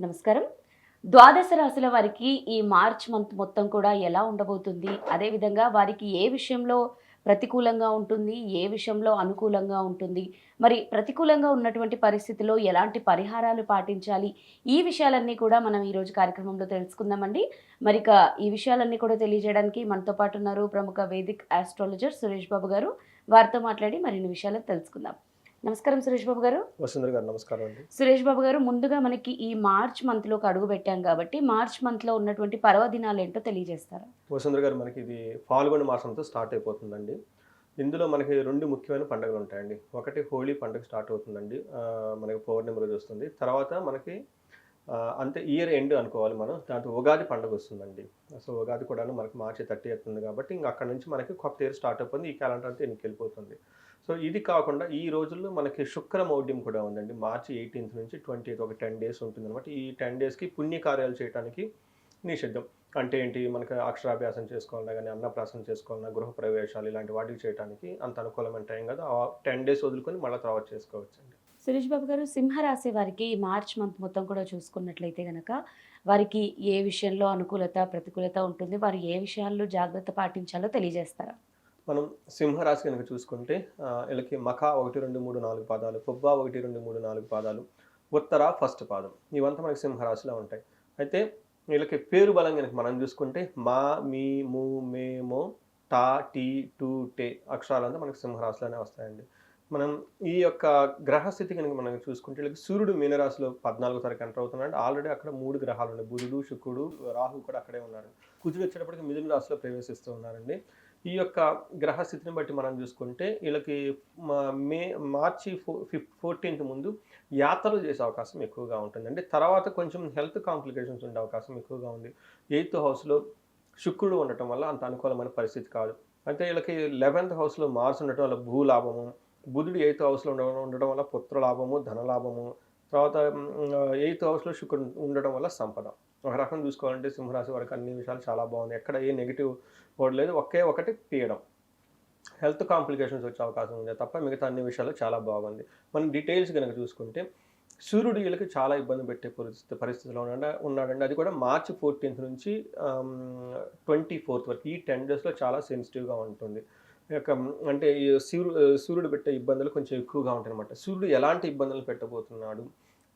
నమస్కారం. ద్వాదశ రాశుల వారికి ఈ మార్చ్ మంత్ మొత్తం కూడా ఎలా ఉండబోతుంది? అదేవిధంగా వారికి ఏ విషయంలో ప్రతికూలంగా ఉంటుంది? ఏ విషయంలో అనుకూలంగా ఉంటుంది? మరి ప్రతికూలంగా ఉన్నటువంటి పరిస్థితిలో ఎలాంటి పరిహారాలు పాటించాలి? ఈ విషయాలన్నీ కూడా మనం ఈరోజు కార్యక్రమంలో తెలుసుకుందామండి. మరి ఇక ఈ విషయాలన్నీ కూడా తెలియజేయడానికి మనతో పాటు ఉన్నారు ప్రముఖ వేదిక్ ఆస్ట్రాలజర్ సురేష్ బాబు గారు. వారితో మాట్లాడి మరిన్ని విషయాలు తెలుసుకుందాం. నమస్కారం సురేష్ బాబు గారు. వసుంధర గారు నమస్కారం అండి. సురేష్ బాబు గారు ముందుగా మనకి ఈ మార్చ్ మంత్లోకి అడుగు పెట్టాం కాబట్టి మార్చ్ మంత్లో ఉన్నటువంటి పర్వదినాలు ఏంటో తెలియజేస్తారా? వసుంధర గారు మనకి ఇది ఫాల్గొన మాసంతో స్టార్ట్ అయిపోతుందండి. ఇందులో మనకి రెండు ముఖ్యమైన పండుగలు ఉంటాయండి. ఒకటి హోలీ పండుగ స్టార్ట్ అవుతుందండి. మనకి పౌర్ణమి రోజు వస్తుంది. తర్వాత మనకి అంతే ఇయర్ ఎండ్ అనుకోవాలి మనం. దాంతో ఉగాది పండుగ వస్తుందండి. సో ఉగాది కూడా మనకి మార్చి థర్టీ అవుతుంది కాబట్టి ఇంకా అక్కడ నుంచి మనకి కొత్త ఇయర్ స్టార్ట్ అయిపోతుంది ఈ క్యాలెండర్ అంతా ఎన్నికి వెళ్ళిపోతుంది. సో ఇది కాకుండా ఈ రోజుల్లో మనకి శుక్ర మౌఢ్యం కూడా ఉందండి. మార్చి ఎయిటీన్త్ నుంచి ట్వంటీ ఒక టెన్ డేస్ ఉంటుంది అనమాట ఈ టెన్ డేస్కి పుణ్యకార్యాలు చేయడానికి నిషిద్ధం. అంటే ఏంటి? మనకి అక్షరాభ్యాసం చేసుకోవాలన్నా కానీ అన్నప్రాసన చేసుకోవాలన్నా గృహ ప్రవేశాలు ఇలాంటి వాటికి చేయడానికి అంత అనుకూలమైన టైం కాదు. ఆ టెన్ డేస్ వదులుకొని మళ్ళీ తర్వాత చేసుకోవచ్చండి. సురేష్ బాబు గారు సింహరాశి వారికి ఈ మార్చ్ మంత్ మొత్తం కూడా చూసుకున్నట్లయితే గనక వారికి ఏ విషయంలో అనుకూలత ప్రతికూలత ఉంటుంది? వారు ఏ విషయాల్లో జాగ్రత్త పాటించాలో తెలియజేస్తారా? మనం సింహరాశి కనుక చూసుకుంటే వీళ్ళకి మఖ ఒకటి రెండు మూడు నాలుగు పాదాలు పొబ్బ ఒకటి రెండు మూడు నాలుగు పాదాలు ఉత్తర ఫస్ట్ పాదం. ఇవంతా మనకి సింహరాశిలో ఉంటాయి. అయితే వీళ్ళకి పేరు బలం కనుక మనం చూసుకుంటే మా మీ ము మేమో టా టీ టూ టే అక్షరాలంతా మనకి సింహరాశిలోనే వస్తాయండి. మనం ఈ యొక్క గ్రహస్థితి కనుక మనం చూసుకుంటే వీళ్ళకి సూర్యుడు మీనరాశిలో పద్నాలుగో తారీఖు ఎంటర్ అవుతున్నాడు. ఆల్రెడీ అక్కడ మూడు గ్రహాలు ఉన్నాయి. బుధుడు శుక్రుడు రాహు కూడా అక్కడే ఉన్నారు. కుజుడు వచ్చేటప్పటికి మిథున రాశిలో ప్రవేశిస్తూ ఉన్నారండి. ఈ యొక్క గ్రహస్థితిని బట్టి మనం చూసుకుంటే వీళ్ళకి మా- మే మార్చి ఫో ఫిఫ్ ఫోర్టీన్త్ ముందు యాత్రలు చేసే అవకాశం ఎక్కువగా ఉంటుందండి. తర్వాత కొంచెం హెల్త్ కాంప్లికేషన్స్ ఉండే అవకాశం ఎక్కువగా ఉంది. ఎయిత్ హౌస్లో శుక్రుడు ఉండటం వల్ల అంత అనుకూలమైన పరిస్థితి కాదు. అంటే వీళ్ళకి లెవెన్త్ హౌస్లో మార్స్ ఉండటం వల్ల భూలాభము బుధుడు ఎయిత్ హౌస్లో ఉండడం ఉండడం వల్ల పుత్రలాభము ధనలాభము తర్వాత ఎయిత్ హౌస్లో శుక్రుడు ఉండడం వల్ల సంపద. ఒక రకం చూసుకోవాలంటే సింహరాశి వరకు అన్ని విషయాలు చాలా బాగుంది ఎక్కడ ఏ నెగిటివ్ వర్డ్ లేదు. ఒకే ఒకటి తీయడం. హెల్త్ కాంప్లికేషన్స్ వచ్చే అవకాశం ఉంది. తప్ప మిగతా అన్ని విషయాలు చాలా బాగుంది. మనం డీటెయిల్స్ కనుక చూసుకుంటే సూర్యుడు వీళ్ళకి చాలా ఇబ్బంది పెట్టే పరిస్థితి పరిస్థితిలో ఉన్నాడండి. అది కూడా మార్చి ఫోర్టీన్త్ నుంచి ట్వంటీ ఫోర్త్ వరకు. ఈ టెన్ డేస్లో చాలా సెన్సిటివ్గా ఉంటుంది. యొక్క అంటే ఈ సూర్యుడు సూర్యుడు పెట్టే ఇబ్బందులు కొంచెం ఎక్కువగా ఉంటాయన్నమాట. సూర్యుడు ఎలాంటి ఇబ్బందులు పెట్టబోతున్నాడు?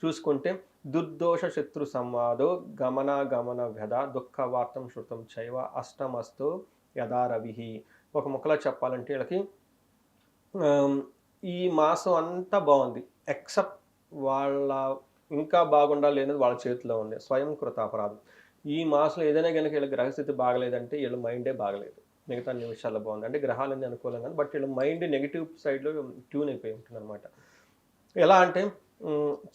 చూసుకుంటే దుర్దోష శత్రు సంవాదో గమన గమన వ్యధ దుఃఖ వార్తం శృతం చైవ అష్టమస్తో యథారవిహి ఒక ముక్కలా చెప్పాలంటే వీళ్ళకి ఈ మాసం అంతా బాగుంది. ఎక్సెప్ట్ వాళ్ళ ఇంకా బాగుండాలి అనేది వాళ్ళ చేతిలో ఉంది. స్వయం కృత అపరాధం. ఈ మాసంలో ఏదైనా కనుక వీళ్ళ గ్రహస్థితి బాగలేదంటే వీళ్ళ మైండే బాగలేదు. మిగతా అన్ని విషయాల్లో బాగుంది. అంటే గ్రహాలన్నీ అనుకూలంగా బట్ వీళ్ళ మైండ్ నెగిటివ్ సైడ్లో ట్యూన్ అయిపోయి ఉంటుంది అనమాట ఎలా అంటే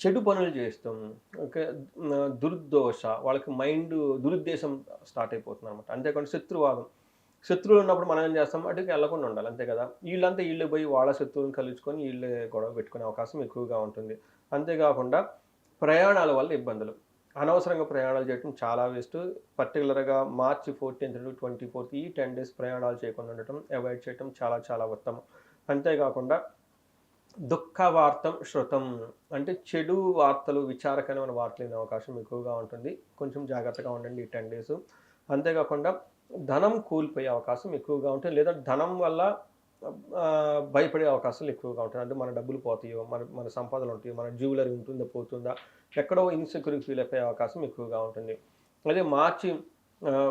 చెడు పనులు చేస్తాం. ఓకే ఉమ్, దుర్దోష వాళ్ళకి మైండ్ దురుద్దేశం స్టార్ట్ అయిపోతుంది అనమాట అంతేకాకుండా శత్రువాదం. శత్రువులు ఉన్నప్పుడు మనం ఏం చేస్తాం? అటుకి వెళ్ళకుండా ఉండాలి అంతే కదా. వీళ్ళంతా వీళ్ళు పోయి వాళ్ళ శత్రువులను కలుసుకొని వీళ్ళే గొడవ పెట్టుకునే అవకాశం ఎక్కువగా ఉంటుంది. అంతేకాకుండా ప్రయాణాల వల్ల ఇబ్బందులు. అనవసరంగా ప్రయాణాలు చేయడం చాలా వేస్ట్ పర్టికులర్గా March fourteenth to twenty fourth ఈ టెన్ డేస్ ప్రయాణాలు చేయకుండా ఉండటం అవాయిడ్ చేయటం చాలా చాలా ఉత్తమం. అంతేకాకుండా దుఃఖ వార్తం శృతం అంటే చెడు వార్తలు విచారకరమైన వార్తలు వినే అవకాశం ఎక్కువగా ఉంటుంది. కొంచెం జాగ్రత్తగా ఉండండి ఈ టెన్ డేస్ అంతేకాకుండా ధనం కూలిపోయే అవకాశం ఎక్కువగా ఉంటుంది. లేదా ధనం వల్ల భయపడే అవకాశాలు ఎక్కువగా ఉంటాయి. అంటే మన డబ్బులు పోతాయో మన మన సంపాదనలు ఉంటాయో మన జ్యువెలరీ ఉంటుందా పోతుందా ఎక్కడో ఇన్సెక్యూరిటీ ఫీల్ అయిపోయే అవకాశం ఎక్కువగా ఉంటుంది. అదే మార్చి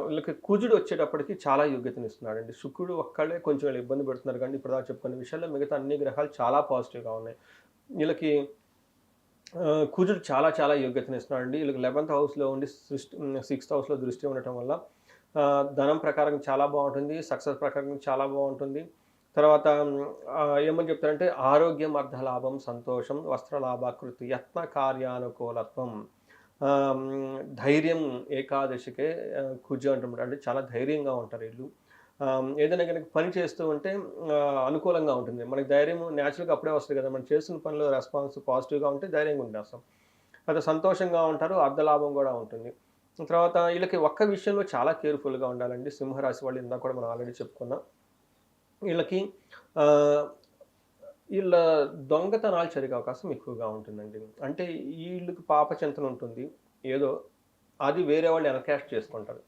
వీళ్ళకి కుజుడు వచ్చేటప్పటికి చాలా యోగ్యతనిస్తున్నాడు అండి శుక్రుడు ఒక్కళ్ళే కొంచెం వీళ్ళు ఇబ్బంది పెడుతున్నారు. కానీ ఇప్పుడు దాకా చెప్పుకునే విషయాల్లో మిగతా అన్ని గ్రహాలు చాలా పాజిటివ్గా ఉన్నాయి. వీళ్ళకి కుజుడు చాలా చాలా యోగ్యతనిస్తున్నాడు అండి వీళ్ళకి లెవెన్త్ హౌస్లో ఉండి సిక్స్త్ హౌస్లో దృష్టి ఉండటం వల్ల ధనం ప్రకారం చాలా బాగుంటుంది. సక్సెస్ ప్రకారం చాలా బాగుంటుంది. తర్వాత ఏమని చెప్తారంటే ఆరోగ్యం అర్ధలాభం సంతోషం వస్త్రలాభాకృతి యత్న కార్యానుకూలత్వం ధైర్యం ఏకాదశికే కుజ అంటున్నారు. అంటే చాలా ధైర్యంగా ఉంటారు వీళ్ళు. ఏదైనా కనుక పని చేస్తూ ఉంటే అనుకూలంగా ఉంటుంది. మనకి ధైర్యం న్యాచురల్గా అప్పుడే వస్తుంది కదా. మనం చేస్తున్న పనిలో రెస్పాన్స్ పాజిటివ్గా ఉంటే ధైర్యంగా ఉండేస్తాం. అయితే సంతోషంగా ఉంటారు అర్ధలాభం కూడా ఉంటుంది. తర్వాత వీళ్ళకి ఒక్క విషయంలో చాలా కేర్ఫుల్గా ఉండాలండి. సింహరాశి వాళ్ళు ఇందాక కూడా మనం ఆల్రెడీ చెప్పుకున్నాం. వీళ్ళకి వీళ్ళ దొంగతనాలు జరిగే అవకాశం ఎక్కువగా ఉంటుందండి. అంటే వీళ్ళకి పాపచింతన ఉంటుంది. ఏదో అది వేరే వాళ్ళు ఎన్కాష్ చేసుకుంటారు.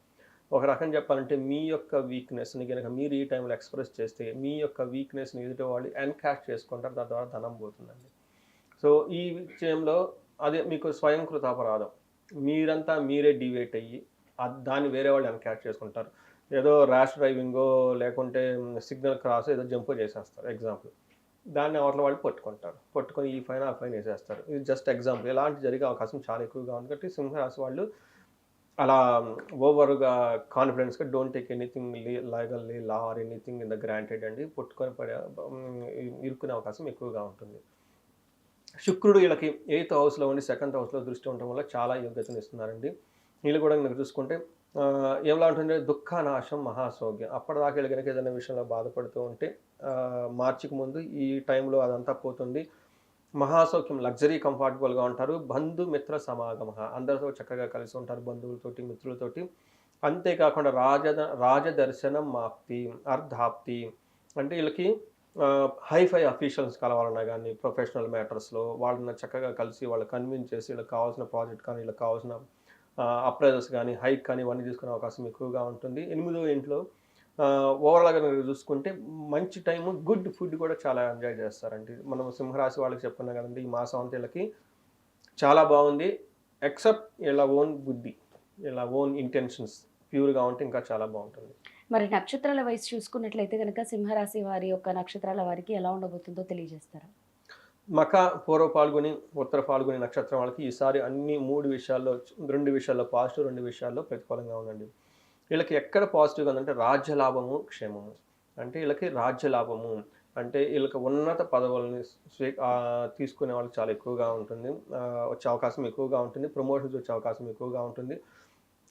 ఒక రకం చెప్పాలంటే మీ యొక్క వీక్నెస్ని కనుక మీరు ఈ టైంలో ఎక్స్ప్రెస్ చేస్తే మీ యొక్క వీక్నెస్ని ఎదుటి వాళ్ళు ఎన్కాష్ చేసుకుంటారు. దాని ద్వారా ధనం పోతుందండి. సో ఈ విషయంలో అదే మీకు స్వయంకృత అపరాధం మీరంతా మీరే డివేట్ అయ్యి దాన్ని వేరే వాళ్ళు ఎన్కాష్ చేసుకుంటారు. ఏదో ర్యాష్ డ్రైవింగో లేకుంటే సిగ్నల్ క్రాస్ ఏదో జంప్ చేసేస్తారు ఎగ్జాంపుల్ దాన్ని అవతల వాళ్ళు పట్టుకుంటారు. పట్టుకొని ఈ ఫైన్ ఆ ఫైన్ వేసేస్తారు. ఇది జస్ట్ ఎగ్జాంపుల్ ఇలాంటి జరిగే అవకాశం చాలా ఎక్కువగా ఉంది. కాబట్టి సింహరాశి వాళ్ళు అలా ఓవర్గా కాన్ఫిడెన్స్గా don't take anything legally law or anything in the granted అండి. పుట్టుకొని పడే ఇరుక్కునే అవకాశం ఎక్కువగా ఉంటుంది. శుక్రుడు వీళ్ళకి ఎయిత్ హౌస్లో ఉండి సెకండ్ హౌస్లో దృష్టి ఉండటం వల్ల చాలా యోగ్యతను ఇస్తున్నారండి. వీళ్ళు కూడా మీరు చూసుకుంటే ఆ, ఉంటుందంటే ఉంటుంది దుఃఖనాశం మహాసౌఖ్యం. అప్పటిదాకా వెళ్ళి కనుక ఏదైనా విషయంలో బాధపడుతూ ఉంటే మార్చికి ముందు ఈ టైంలో అదంతా పోతుంది. మహాసౌఖ్యం లగ్జరీ కంఫర్టబుల్గా ఉంటారు. బంధు మిత్ర సమాగమ అందరితో చక్కగా కలిసి ఉంటారు బంధువులతోటి మిత్రులతోటి. అంతేకాకుండా రాజ రాజదర్శనం మాప్తి అర్ధాప్తి. అంటే వీళ్ళకి హైఫై అఫీషియల్స్ కలవాలన్నా కానీ ప్రొఫెషనల్ మ్యాటర్స్లో వాళ్ళని చక్కగా కలిసి వాళ్ళు కన్విన్స్ చేసి వీళ్ళకి కావాల్సిన ప్రాజెక్ట్ కానీ వీళ్ళకి కావాల్సిన అప్రైజర్స్ కానీ హైక్ కానీ ఇవన్నీ తీసుకునే అవకాశం ఎక్కువగా ఉంటుంది. ఎనిమిదో ఇంట్లో ఓవరాల్గా మీరు చూసుకుంటే మంచి టైం గుడ్ ఫుడ్ కూడా చాలా ఎంజాయ్ చేస్తారండి. మనం సింహరాశి వాళ్ళకి చెప్పుకున్నాం కదండి ఈ మాసం అంతా వీళ్ళకి చాలా బాగుంది ఎక్సెప్ట్ ఇలా ఓన్ బుద్ధి ఇలా ఓన్ ఇంటెన్షన్స్ ప్యూర్గా ఉంటే ఇంకా చాలా బాగుంటుంది. మరి నక్షత్రాల వయసు చూసుకున్నట్లయితే కనుక సింహరాశి వారి యొక్క నక్షత్రాల వారికి ఎలా ఉండబోతుందో తెలియజేస్తారా? మక పూర్వ పాల్గొని ఉత్తర పాల్గొని నక్షత్రం వాళ్ళకి ఈసారి అన్ని మూడు విషయాల్లో రెండు విషయాల్లో పాజిటివ్ రెండు విషయాల్లో ప్రతికూలంగా ఉందండి. వీళ్ళకి ఎక్కడ పాజిటివ్గా ఉందంటే రాజ్య లాభము క్షేమము. అంటే వీళ్ళకి రాజ్య లాభము. అంటే వీళ్ళకి ఉన్నత పదవులని స్వీ తీసుకునే వాళ్ళకి చాలా ఎక్కువగా ఉంటుంది. వచ్చే అవకాశం ఎక్కువగా ఉంటుంది. ప్రమోషన్స్ వచ్చే అవకాశం ఎక్కువగా ఉంటుంది.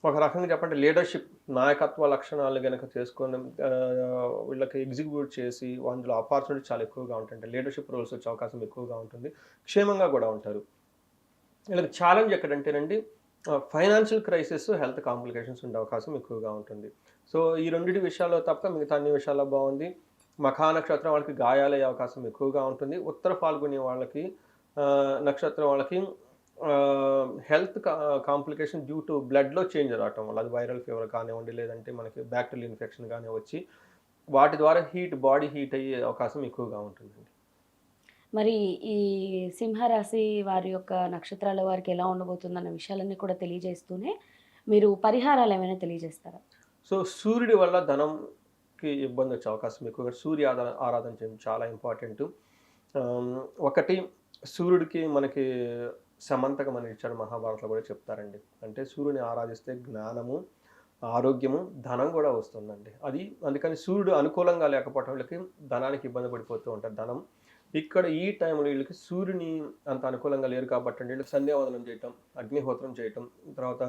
ఒక రకంగా చెప్పంటే లీడర్షిప్ నాయకత్వ లక్షణాలు కనుక చేసుకొని వీళ్ళకి ఎగ్జిక్యూట్ చేసి అందులో ఆపర్చునిటీ చాలా ఎక్కువగా ఉంటుంది లీడర్షిప్ రోల్స్ వచ్చే అవకాశం ఎక్కువగా ఉంటుంది. క్షేమంగా కూడా ఉంటారు. వీళ్ళకి ఛాలెంజ్ ఎక్కడంటేనండి ఫైనాన్షియల్ క్రైసిస్ హెల్త్ కాంప్లికేషన్స్ ఉండే అవకాశం ఎక్కువగా ఉంటుంది. సో ఈ రెండింటి విషయాల్లో తప్ప మిగతా అన్ని విషయాల్లో బాగుంది. మఖా నక్షత్రం వాళ్ళకి గాయాలయ్యే అవకాశం ఎక్కువగా ఉంటుంది. ఉత్తర పాల్గొనే వాళ్ళకి నక్షత్రం వాళ్ళకి హెల్త్ కాంప్లికేషన్ డ్యూ టు బ్లడ్లో చేంజ్ రావటం వల్ల అది వైరల్ ఫీవర్ కానివ్వండి లేదంటే మనకి బ్యాక్టీరియల్ ఇన్ఫెక్షన్ కానీ వచ్చి వాటి ద్వారా హీట్ బాడీ హీట్ అయ్యే అవకాశం ఎక్కువగా ఉంటుందండి. మరి ఈ సింహరాశి వారి యొక్క నక్షత్రాల వారికి ఎలా ఉండబోతుందన్న విషయాలన్నీ కూడా తెలియజేస్తూనే మీరు పరిహారాలు ఏమైనా తెలియజేస్తారా? సో సూర్యుడి వల్ల ధనంకి ఇబ్బంది వచ్చే అవకాశం ఎక్కువగా సూర్య ఆరా- ఆరాధన చేయడం చాలా ఇంపార్టెంట్. ఒకటి సూర్యుడికి మనకి సమంతకం అని ఇచ్చాడు మహాభారతంలో కూడా చెప్తారండి. అంటే సూర్యుని ఆరాధిస్తే జ్ఞానము ఆరోగ్యము ధనం కూడా వస్తుందండి. అది అందుకని సూర్యుడు అనుకూలంగా లేకపోవటం వీళ్ళకి ధనానికి ఇబ్బంది పడిపోతూ ఉంటారు ధనం. ఇక్కడ ఈ టైంలో వీళ్ళకి సూర్యుని అంత అనుకూలంగా లేరు కాబట్టి వీళ్ళకి సంధ్యావందనం చేయటం అగ్నిహోత్రం చేయటం తర్వాత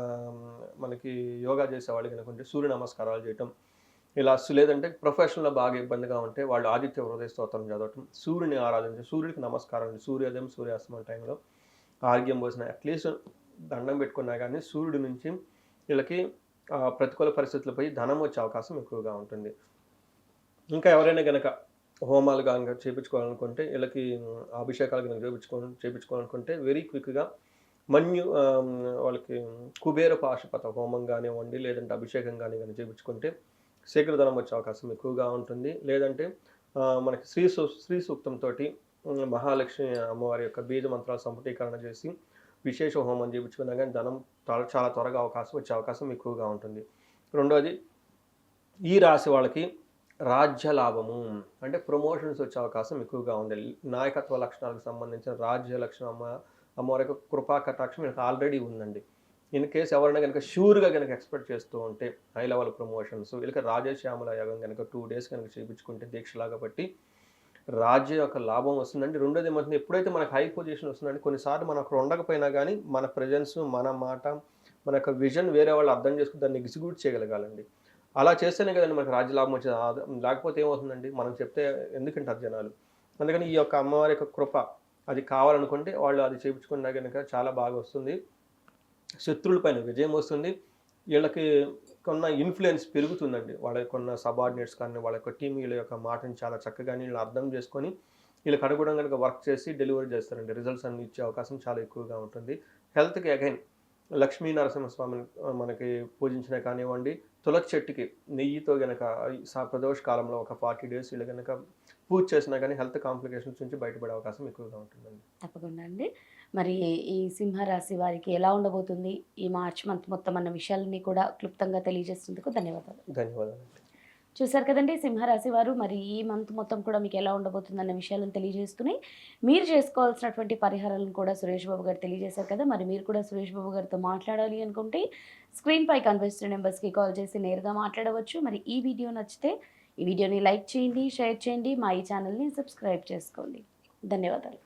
మనకి యోగా చేసే వాళ్ళకి అనుకుంటే సూర్య నమస్కారాలు చేయటం ఇలా లేదంటే ప్రొఫెషనల్లో బాగా ఇబ్బందిగా ఉంటే వాళ్ళు ఆదిత్య హృదయ స్తోత్రం చదవటం సూర్యుని ఆరాధించి సూర్యుడికి నమస్కారం సూర్యోదయం సూర్యాస్తమయం టైంలో ఆరోగ్యం పోసిన అట్లీస్ట్ దండం పెట్టుకున్నా కానీ సూర్యుడి నుంచి వీళ్ళకి ప్రతికూల పరిస్థితులపై ధనం వచ్చే అవకాశం ఎక్కువగా ఉంటుంది. ఇంకా ఎవరైనా కనుక హోమాలు కనుక చేయించుకోవాలనుకుంటే వీళ్ళకి అభిషేకాలు కనుక చేయించుకో చేయించుకోవాలనుకుంటే వెరీ క్విక్గా మన్యు వాళ్ళకి కుబేర పాశుపత హోమం కానివ్వండి లేదంటే అభిషేకం కానీ కానీ చేయించుకుంటే శీఘ్రధనం వచ్చే అవకాశం ఎక్కువగా ఉంటుంది. లేదంటే మనకి శ్రీ సూ శ్రీ సూక్తంతో మహాలక్ష్మి అమ్మవారి యొక్క బీజ మంత్రాల సంపుటీకరణ చేసి విశేష హోమం చేయించుకున్నా కానీ ధనం త్వర- చాలా త్వరగా అవకాశం వచ్చే అవకాశం ఎక్కువగా ఉంటుంది. రెండోది ఈ రాశి వాళ్ళకి రాజ్య లాభము అంటే ప్రమోషన్స్ వచ్చే అవకాశం ఎక్కువగా ఉంది. నాయకత్వ లక్షణాలకు సంబంధించిన రాజ్య లక్షణం అమ్మ అమ్మవారి యొక్క కృపా కటాక్షం వీళ్ళకి ఆల్రెడీ ఉందండి. ఇన్ కేసు ఎవరైనా కనుక షూర్గా కనుక ఎక్స్పెక్ట్ చేస్తూ ఉంటే హై లెవెల్ ప్రమోషన్స్ వీళ్ళకి రాజశ్యామల యాగం కనుక టూ డేస్ కనుక చేయించుకుంటే దీక్షలాగా బట్టి రాజ్య యొక్క లాభం వస్తుందండి. రెండోది ఏమవుతుంది ఎప్పుడైతే మనకు హై పొజిషన్ వస్తుందండి కొన్నిసార్లు మనం అక్కడ ఉండకపోయినా కానీ మన ప్రజెన్స్ మన మాట మన యొక్క విజన్ వేరే వాళ్ళు అర్థం చేసుకుని దాన్ని ఎగ్జిక్యూట్ చేయగలగాలండి. అలా చేస్తేనే కదండి మనకు రాజ్య లాభం వచ్చేది. లేకపోతే ఏమవుతుందండి? మనం చెప్తే ఎందుకంటారు జనాలు? అందుకని ఈ యొక్క అమ్మవారి యొక్క కృప అది కావాలనుకుంటే వాళ్ళు అది చేయించుకున్నా కనుక చాలా బాగా వస్తుంది. శత్రువుల పైన విజయం వస్తుంది. వీళ్ళకి కొన్న ఇన్ఫ్లుయెన్స్ పెరుగుతుందండి. వాళ్ళ కొన్న సబార్డినేట్స్ కానీ వాళ్ళ యొక్క టీం వీళ్ళ యొక్క మాటను చాలా చక్కగా వీళ్ళు అర్థం చేసుకొని వీళ్ళకి అనుగుణంగా కనుక వర్క్ చేసి డెలివరీ చేస్తారండి. రిజల్ట్స్ అన్ని ఇచ్చే అవకాశం చాలా ఎక్కువగా ఉంటుంది. హెల్త్కి అగైన్ లక్ష్మీ నరసింహస్వామిని మనకి పూజించిన కానివ్వండి తులసి చెట్టుకి నెయ్యితో గనక ప్రదోష కాలంలో ఒక ఫార్టీ డేస్ వీళ్ళు గనక పూజ చేసినా కానీ హెల్త్ కాంప్లికేషన్స్ నుంచి బయటపడే అవకాశం ఎక్కువగా ఉంటుందండి. తప్పకుండా అండి. మరి ఈ సింహరాశి వారికి ఎలా ఉండబోతుంది? ఈ మార్చ్ మంత్ మొత్తం అన్న విషయాలని కూడా క్లుప్తంగా తెలియజేసినందుకు ధన్యవాదాలు. ధన్యవాదాలు చూశారు కదండి సింహరాశి వారు మరి ఈ మంత్ మొత్తం కూడా మీకు ఎలా ఉండబోతుంది అన్న విషయాలను తెలియజేస్తున్నాయి మీరు చేసుకోవాల్సినటువంటి పరిహారాలను కూడా సురేష్ బాబు గారు తెలియజేశారు కదా మరి మీరు కూడా సురేష్ బాబు గారితో మాట్లాడాలి అనుకుంటే స్క్రీన్ పై కనిపిస్తున్న నెంబర్స్కి కాల్ చేసి నేరుగా మాట్లాడవచ్చు. మరి ఈ వీడియో నచ్చితే ఈ వీడియోని లైక్ చేయండి షేర్ చేయండి మా ఈ ఛానల్ని సబ్స్క్రైబ్ చేసుకోండి. ధన్యవాదాలు.